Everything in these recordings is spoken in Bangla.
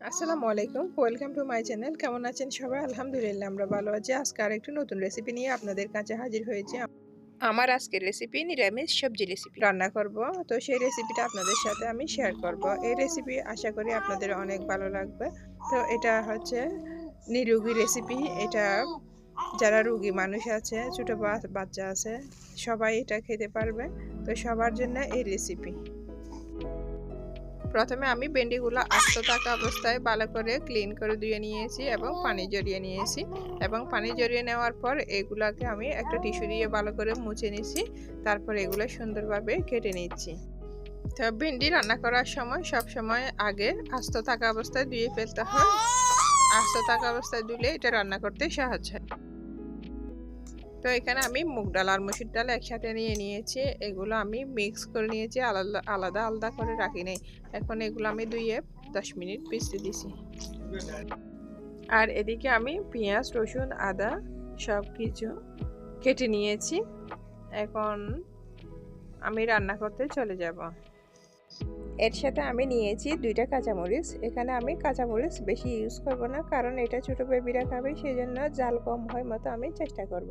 আসসালামু আলাইকুম। ওয়েলকাম টু মাই চ্যানেল কেমন আছেন সবাই? আলহামদুলিল্লাহ, আমরা ভালো আছি। আজকে আর একটি নতুন রেসিপি নিয়ে আপনাদের কাছে হাজির হয়েছি। আমার আজকের রেসিপি নিরামিষ সবজি রেসিপি রান্না করব। তো সেই রেসিপিটা আপনাদের সাথে আমি শেয়ার করব। এই রেসিপি আশা করি আপনাদের অনেক ভালো লাগবে। তো এটা হচ্ছে নিরোগী রেসিপি এটা যারা রুগী মানুষ আছে, ছোটো বাচ্চা আছে, সবাই এটা খেতে পারবে। তো সবার জন্য এই রেসিপি প্রথমে আমি ভেন্ডিগুলো আস্ত থাকা অবস্থায় ভালো করে ক্লিন করে ধুয়ে নিয়েছি এবং পানি জড়িয়ে নিয়েছি এবং পানি জড়িয়ে নেওয়ার পর এগুলাকে আমি একটা টিস্যু দিয়ে ভালো করে মুছে নিছি তারপর এগুলো সুন্দরভাবে কেটে নিচ্ছি। তো ভেন্ডি রান্না করার সময় সব সময় আগে আস্ত থাকা অবস্থায় ধুয়ে ফেলতে হয়। আস্ত থাকা অবস্থায় ধুলে এটা রান্না করতে সাহায্য হয়। তো এখানে আমি মুগ ডাল, আর মুসুর ডাল একসাথে নিয়ে নিয়েছি। এগুলো আমি মিক্স করে নিয়েছি, আলাদা আলাদা আলাদা করে রাখি নাই। এখন এগুলো আমি দুইয়ে দশ মিনিট পিসতে দিছি। আর এদিকে আমি পেঁয়াজ, রসুন, আদা সব কিছু কেটে নিয়েছি। এখন আমি রান্না করতে চলে যাব। এর সাথে আমি নিয়েছি দুইটা কাঁচামরিচ। এখানে আমি কাঁচামরিচ বেশি ইউজ করব না, কারণ এটা ছোটো বেবিরা খাবে সেই জন্য জাল কম হয় মতো আমি চেষ্টা করব।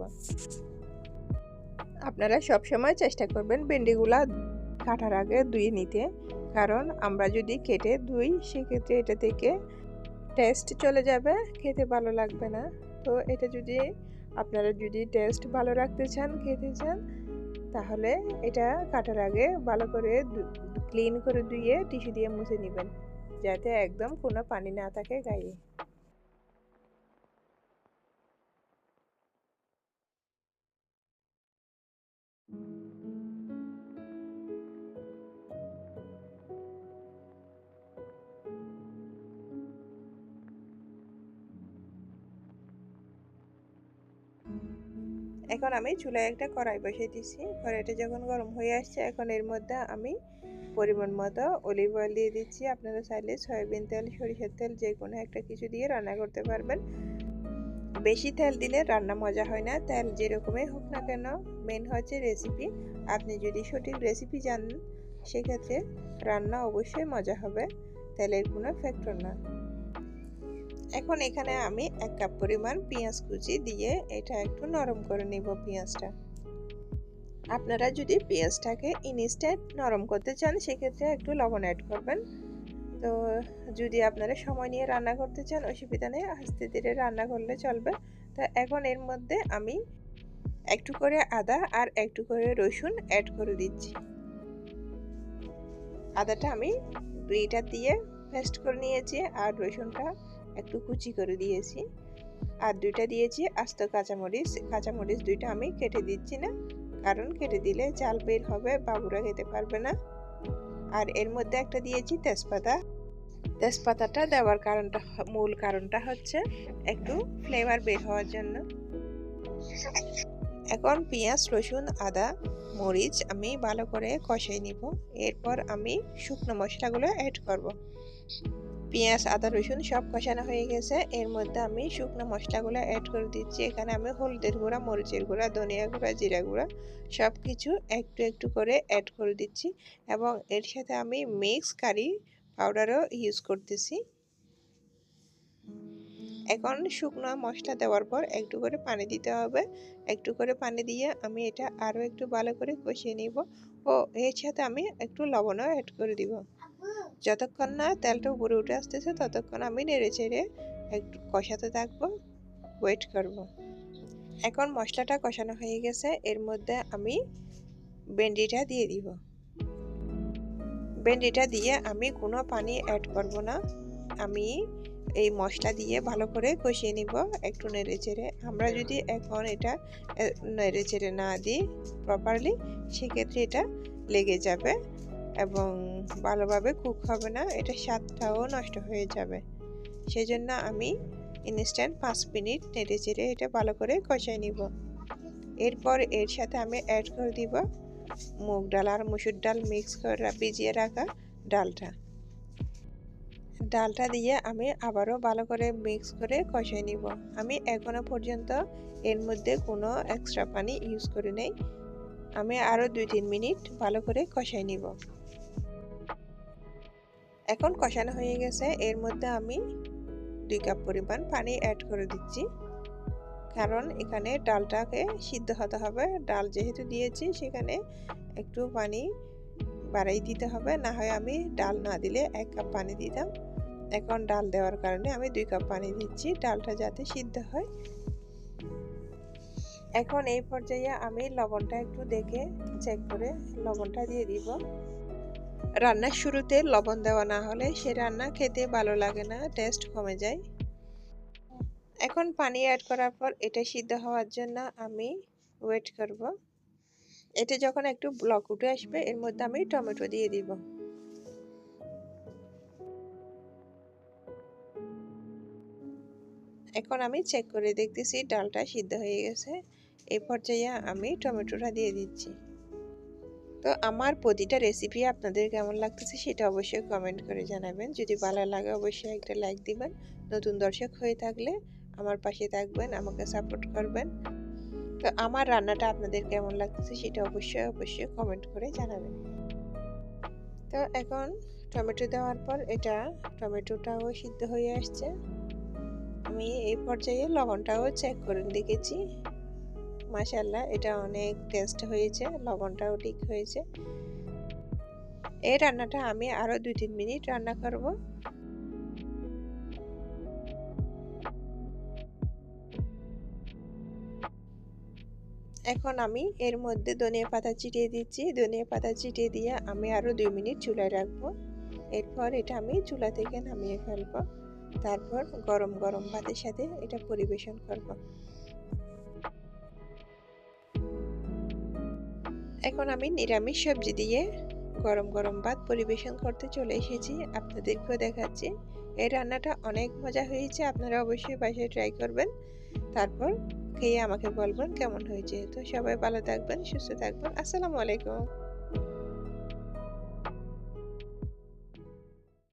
আপনারা সব সময় চেষ্টা করবেন ভেন্ডিগুলা কাটার আগে ধুয়ে নিতে, কারণ আমরা যদি কেটে ধুই, সেক্ষেত্রে এটা থেকে টেস্ট চলে যাবে, খেতে ভালো লাগবে না। তো এটা যদি আপনারা যদি টেস্ট ভালো রাখতে চান, খেতে চান তাহলে এটা কাটার আগে ভালো করে ক্লিন করে ধুয়ে টিস্যু দিয়ে মুছে নেবেন, যাতে একদম কোনো পানি না থাকে গায়ে। এখন আমি চুলায় একটা কড়াই বসিয়ে দিছি কড়াইটা যখন গরম হয়ে আসছে, এখন এর মধ্যে আমি পরিমাণ মতো অলিভ অয়েল দিয়ে দিচ্ছি। আপনারা চাইলে সয়াবিন তেল, সরিষার তেল যে কোনো একটা কিছু দিয়ে রান্না করতে পারবেন। বেশি তেল দিলে রান্না মজা হয় না। তেল যেরকমই হোক না কেন মেন হচ্ছে রেসিপি আপনি যদি সঠিক রেসিপি জানেন, সেক্ষেত্রে রান্না অবশ্যই মজা হবে। তেলের কোনো ফ্যাক্টর না। এখন এখানে আমি এক কাপ পরিমাণ পেঁয়াজ কুচি দিয়ে এটা একটু নরম করে নিব পেঁয়াজটা। আপনারা যদি পেঁয়াজটাকে ইনস্ট্যান্ট নরম করতে চান, সেক্ষেত্রে একটু লবণ অ্যাড করবেন। তো যদি আপনারা সময় নিয়ে রান্না করতে চান, অসুবিধা নেই, আস্তে ধীরে রান্না করলে চলবে। তো এখন এর মধ্যে আমি একটু করে আদা আর একটু করে রসুন অ্যাড করে দিচ্ছি। আদাটা আমি দুইটা দিয়ে পেস্ট করে নিয়েছি আর রসুনটা একটু কুচি করে দিয়েছি। আর দুইটা দিয়েছি আস্ত কাঁচামরিচ। কাঁচামরিচ দুইটা আমি কেটে দিচ্ছি না, কারণ কেটে দিলে চাল বের হবে, বাবুরা খেতে পারবে না। আর এর মধ্যে একটা দিয়েছি তেজপাতা। তেজপাতাটা দেওয়ার কারণটা, মূল কারণটা হচ্ছে একটু ফ্লেভার বের হওয়ার জন্য। এখন পেঁয়াজ, রসুন, আদা, মরিচ আমি ভালো করে কষাই নিব। এরপর আমি শুকনো মশলাগুলো অ্যাড করব। পেঁয়াজ, আদা, রসুন সব কষানো হয়ে গেছে। এর মধ্যে আমি শুকনো মশলাগুলো অ্যাড করে দিচ্ছি। এখানে আমি হলদের গুঁড়া, মরিচের গুঁড়া, ধনিয়া গুঁড়া, জিরা গুঁড়া সব কিছু একটু একটু করে অ্যাড করে দিচ্ছি এবং এর সাথে আমি মিক্স কারি পাউডারও ইউজ করতেছি। এখন শুকনো মশলা দেওয়ার পর একটু করে পানি দিতে হবে। একটু করে পানি দিয়ে আমি এটা আরও একটু ভালো করে কষিয়ে নিব ও এর সাথে আমি একটু লবণও অ্যাড করে দিব। যতক্ষণ না তেলটা উপরে উঠে আসতেছে, ততক্ষণ আমি নেড়ে চেড়ে একটু কষাতে থাকব ওয়েট করব। এখন মশলাটা কষানো হয়ে গেছে, এর মধ্যে আমি ভেন্ডিটা দিয়ে দিব। ভেন্ডিটা দিয়ে আমি কোনো পানি অ্যাড করব না, আমি এই মশলা দিয়ে ভালো করে কষিয়ে নিব, একটু নেড়ে চেড়ে। আমরা যদি এখন এটা নেড়ে চেড়ে না দিই প্রপারলি সেক্ষেত্রে এটা লেগে যাবে। এবং ভালোভাবে কুক হবে না, এটা স্বাদটাও নষ্ট হয়ে যাবে। সেই জন্য আমি ইনস্ট্যান্ট পাঁচ মিনিট নেড়ে চেড়ে এটা ভালো করে কষাই নিব। এরপর এর সাথে আমি অ্যাড করে দিব মুগ ডাল আর মুসুর ডাল মিক্স করে ভিজিয়ে রাখা ডালটা। ডালটা দিয়ে আমি আবারও ভালো করে মিক্স করে কষাই নিব। আমি এখনও পর্যন্ত এর মধ্যে কোনো এক্সট্রা পানি ইউজ করে নেই। আমি আরও দুই তিন মিনিট ভালো করে কষাই নিব। এখন কষানো হয়ে গেছে। এর মধ্যে আমি দুই কাপ পরিমাণ পানি অ্যাড করে দিচ্ছি। কারণ এখানে ডালটাকে সিদ্ধ হতে হবে। ডাল যেহেতু দিয়েছি, সেখানে একটু পানি বাড়াই দিতে হবে। না হয় আমি ডাল না দিলে এক কাপ পানি দিতাম। এখন ডাল দেওয়ার কারণে আমি দুই কাপ পানি দিচ্ছি। ডালটা যাতে সিদ্ধ হয়। এখন এই পর্যায়ে আমি লবণটা একটু দেখে চেক করে লবণটা দিয়ে দিব। রান্নার শুরুতে লবণ দেওয়া না হলে সে রান্না খেতে ভালো লাগে না টেস্ট কমে যায়। এখন পানি অ্যাড করার পর এটা সিদ্ধ হওয়ার জন্য আমি ওয়েট করব। এটা যখন একটু ব্লক উঠে আসবে, এর মধ্যে আমি টমেটো দিয়ে দিব। এখন আমি চেক করে দেখতেছি ডালটা সিদ্ধ হয়ে গেছে। এই পর্যায়ে আমি টমেটোটা দিয়ে দিচ্ছি। তো আমার প্রতিটা রেসিপি আপনাদের কেমন লাগতেছে সেটা অবশ্যই কমেন্ট করে জানাবেন। যদি ভালো লাগে অবশ্যই একটা লাইক দিবেন। নতুন দর্শক হয়ে থাকলে আমার পাশে থাকবেন, আমাকে সাপোর্ট করবেন। তো আমার রান্নাটা আপনাদের কেমন লাগতেছে সেটা অবশ্যই অবশ্যই কমেন্ট করে জানাবেন। তো এখন টমেটো দেওয়ার পর এটা টমেটোটাও সিদ্ধ হয়ে আসছে। আমি এই পর্যায়ে লবণটাও চেক করে দেখেছি। মাসাল্লাহ এটা অনেক টেস্ট হয়েছে, লবণটাও ঠিক হয়েছে। এই রান্নাটা আমি আরও দুই তিন মিনিট রান্না করব। এখন আমি এর মধ্যে ধনিয়া পাতা চিটিয়ে দিচ্ছি। ধনিয়া পাতা চিটিয়ে দিয়ে আমি আরও দুই মিনিট চুলায় রাখব। এরপর এটা আমি চুলা থেকে নামিয়ে ফেলব। তারপর গরম গরম ভাতের সাথে এটা পরিবেশন করব। এখন আমি নিরামিষ সবজি দিয়ে গরম গরম ভাত পরিবেশন করতে চলে এসেছি আপনাদেরকেও দেখাচ্ছি। এই রান্নাটা অনেক মজা হয়েছে, আপনারা অবশ্যই বাসায় ট্রাই করবেন। তারপর খেয়ে আমাকে বলবেন কেমন হয়েছে। তো সবাই ভালো থাকবেন, সুস্থ থাকবেন। আসসালামু আলাইকুম।